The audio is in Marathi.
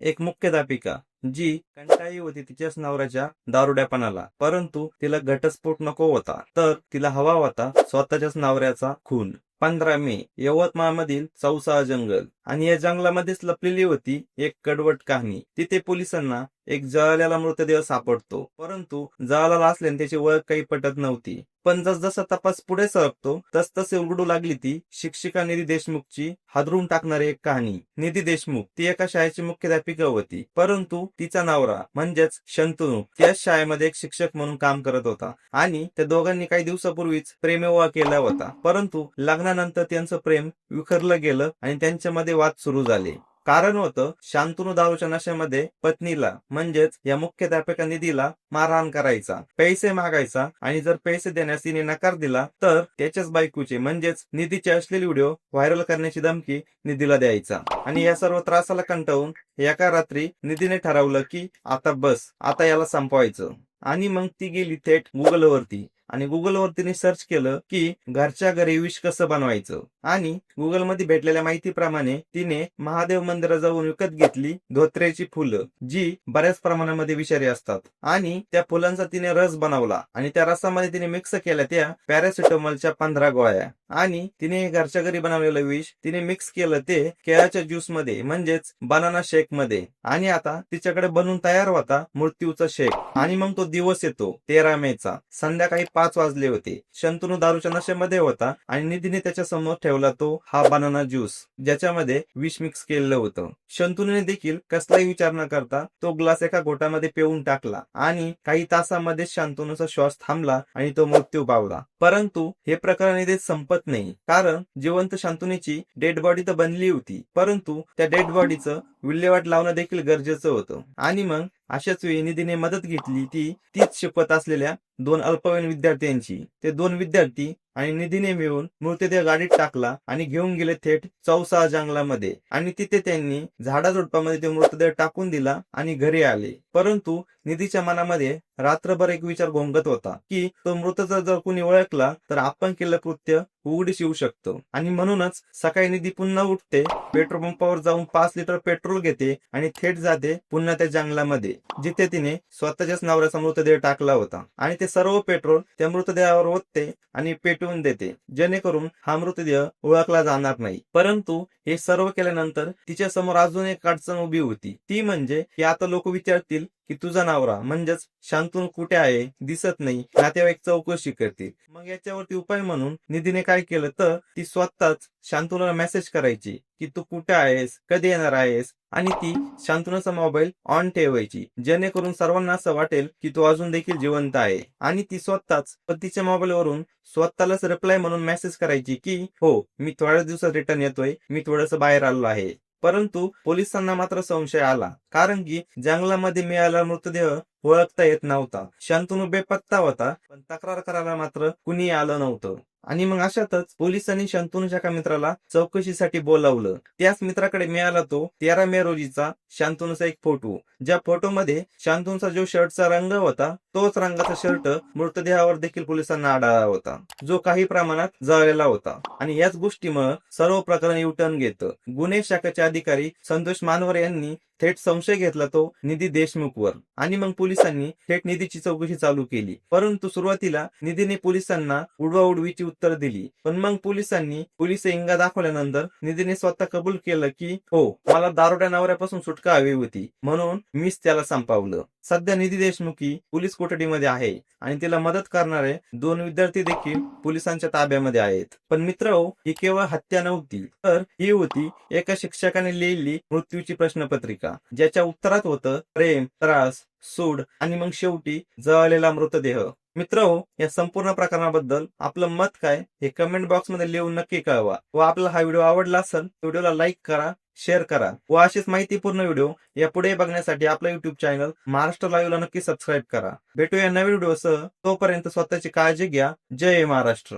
एक मुख्याध्यापिका जी कंटाळी होती तिच्याच नवऱ्याच्या दारुड्यापणाला. परंतु तिला घटस्फोट नको होता तर तिला हवा होता स्वतःच्याच नवऱ्याचा खून. पंधरा मे यवतमाळमधील चौसा जंगल. आणि या जंगलामध्येच लपलेली होती एक कडवट कहाणी. तिथे पोलिसांना एक जळालेला मृतदेह सापडतो. परंतु जळालेला असल्याने त्याची ओळख काही पटत नव्हती. पण जसजसा तपास पुढे सरकतो तस तसे उलगडू लागली ती शिक्षिका निधी देशमुखची हादरून टाकणारी एक कहाणी. निधी देशमुख ती एका शाळेची मुख्याध्यापिका होती. परंतु तिचा नवरा म्हणजेच शंतनू त्याच शाळेमध्ये एक शिक्षक म्हणून काम करत होता. आणि त्या दोघांनी काही दिवसापूर्वीच प्रेमविवाह केला होता. परंतु लग्नानंतर त्यांचं प्रेम विखरलं गेलं आणि त्यांच्यामध्ये वाद सुरू झाले. कारण होतं शांतनु दारूच्या नशेमध्ये पत्नीला म्हणजेच या मुख्याध्यापिका निधीला मारहाण करायचा पैसे मागायचा आणि जर पैसे देण्यास तिने नकार दिला तर त्याच्याच बायकोचे म्हणजेच निधीचे असलेले व्हिडिओ व्हायरल करण्याची धमकी निधीला द्यायचा. आणि या सर्व त्रासाला कंटाळून एका रात्री निधीने ठरवलं की आता बस आता याला संपवायचं. आणि मग ती गेली थेट गुगलवरती आणि गुगलवर तिने सर्च केलं की घरच्या घरी विष कसं बनवायचं? आणि गुगलमध्ये भेटलेल्या माहितीप्रमाणे तिने महादेव मंदिराजवळून विकत घेतली धोत्र्याची फुलं जी बऱ्याच प्रमाणामध्ये विषारी असतात. आणि त्या फुलांचा तिने रस बनवला आणि त्या रसामध्ये तिने मिक्स केल्या त्या पॅरासिटामॉलच्या पंधरा गोळ्या. आणि तिने घरच्या घरी बनवलेलं विष तिने मिक्स केलं ते केळाच्या ज्यूसमध्ये म्हणजेच बनाना शेकमध्ये. आणि आता तिच्याकडे बनवून तयार होता मृत्यूचा शेक आणि मग तो दिवस येतो तेरा मेचा. संध्याकाळी पाच वाजले होते. शंतनू दारूच्या नशेमध्ये होता आणि निधीने त्याच्यासमोर ठेवला. तो हा बनाना ज्यूस ज्याच्यामध्ये विष मिक्स केलेलं होतं. शंतनूने देखील कसलाही विचार न करता तो ग्लास एका गोटामध्ये पिऊन टाकला आणि काही तासामध्ये शांतनूचा श्वास थांबला आणि तो मृत्यू पावला. परंतु हे प्रकरण इथे संपत नाही कारण जिवंत शांतनुची डेड बॉडी तर बनली होती परंतु त्या डेड बॉडीचं विल्हेवाट लावणं देखील गरजेचं होतं. आणि मग अशाच वेळी निधीने मदत घेतली ती तीच शपथ असलेल्या दोन अल्पवयीन विद्यार्थ्यांची. ते दोन विद्यार्थी आणि निधीने मिळून मृतदेह गाडीत टाकला आणि घेऊन गेले थेट चौसा जंगलामध्ये. आणि तिथे त्यांनी झाडाझुडपामध्ये ते मृतदेह टाकून दिला आणि घरी आले. परंतु निधीच्या मनामध्ये रात्रभर एक विचार घोंगत होता की तो मृतचा जर कुणी ओळखला तर आपण केलं कृत्य उघडीस येऊ शकतो. आणि म्हणूनच सकाळी निधी पुन्हा उठते पेट्रोल पंपावर जाऊन पाच लिटर पेट्रोल घेते आणि थेट जाते पुन्हा त्या जंगलामध्ये जिथे तिने स्वतःच्याच नवऱ्याचा मृतदेह टाकला होता. आणि ते सर्व पेट्रोल त्या मृतदेहावर ओतते आणि पेटवून देते जेणेकरून हा मृतदेह ओळखला जाणार नाही. परंतु हे सर्व केल्यानंतर तिच्या समोर अजून एक अडचण उभी होती. ती म्हणजे की आता लोक विचारतील की तुझा नावरा म्हणजेच शांतून कुठे आहे दिसत नाही नातेवाईक चौकशी करतील. मग याच्यावरती उपाय म्हणून निधीने काय केलं तर ती स्वतःच शांतूला मेसेज करायची की तू कुठे आहेस कधी येणार आहेस आणि ती शांतनुचा मोबाईल ऑन ठेवायची जेणेकरून सर्वांना असं वाटेल की तो अजून देखील जिवंत आहे. आणि ती स्वतःच पतीच्या मोबाईल वरून स्वतःलाच रिप्लाय म्हणून मेसेज करायची की हो मी थोड्या दिवसात रिटर्न येतोय मी थोडस बाहेर आलो आहे. परंतु पोलिसांना मात्र संशय आला कारण की जंगलामध्ये मिळाला मृतदेह ओळखता येत नव्हता. शांतनू बेपत्ता होता पण तक्रार करायला मात्र कुणी आलं नव्हतं. आणि मग अशातच पोलिसांनी शांतनूच्या एका मित्राला चौकशीसाठी बोलावलं. त्याच मित्राकडे मिळाला तो तेरा मे रोजीचा शांतनूचा एक फोटो. ज्या फोटोमध्ये शांतनूचा जो शर्टचा रंग होता तोच रंगाचा शर्ट मृतदेहावर देखील पोलिसांना आढळला होता. जो काही प्रमाणात जळलेला होता. आणि याच गोष्टीमुळे सर्व प्रकरण युटर्न घेत. गुन्हे शाखेचे अधिकारी संतोष मानवर यांनी थेट संशय घेतला तो निधी देशमुखवर. आणि मग पोलिसांनी थेट निधीची चौकशी चालू केली. परंतु सुरुवातीला निधीने पोलिसांना उडवाउडवीची उत्तर दिली. पण मग पोलिसांनी पोलीस इंगा दाखवल्यानंतर निधीने स्वतः कबूल केलं की हो मला दारोड्या नवऱ्यापासून सुटका हवी होती. म्हणून मीच त्याला संपावलं. सध्या निधी देशमुखी पोलीस कोठडीमध्ये आहे आणि तिला मदत करणारे दोन विद्यार्थी देखील पोलिसांच्या ताब्यामध्ये आहेत. पण मित्र हो, ही केवळ हत्या नव्हती तर ही होती एका शिक्षकाने लिहिलेली मृत्यूची प्रश्नपत्रिका ज्याच्या उत्तरात होतं प्रेम त्रास सूड आणि मग शेवटी जळलेला मृतदेह. मित्र हो या संपूर्ण प्रकरणाबद्दल आपलं मत काय हे कमेंट बॉक्समध्ये लिहून नक्की कळवा. व आपला हा व्हिडिओ आवडला असेल तर व्हिडिओला लाईक करा शेअर करा. व अशीच माहितीपूर्ण व्हिडिओ या पुढे बघण्यासाठी आपलं युट्यूब चॅनल महाराष्ट्र लाईव्हला नक्की सबस्क्राईब करा. भेटूया नवीन व्हिडिओसह तोपर्यंत स्वतःची काळजी घ्या. जय महाराष्ट्र.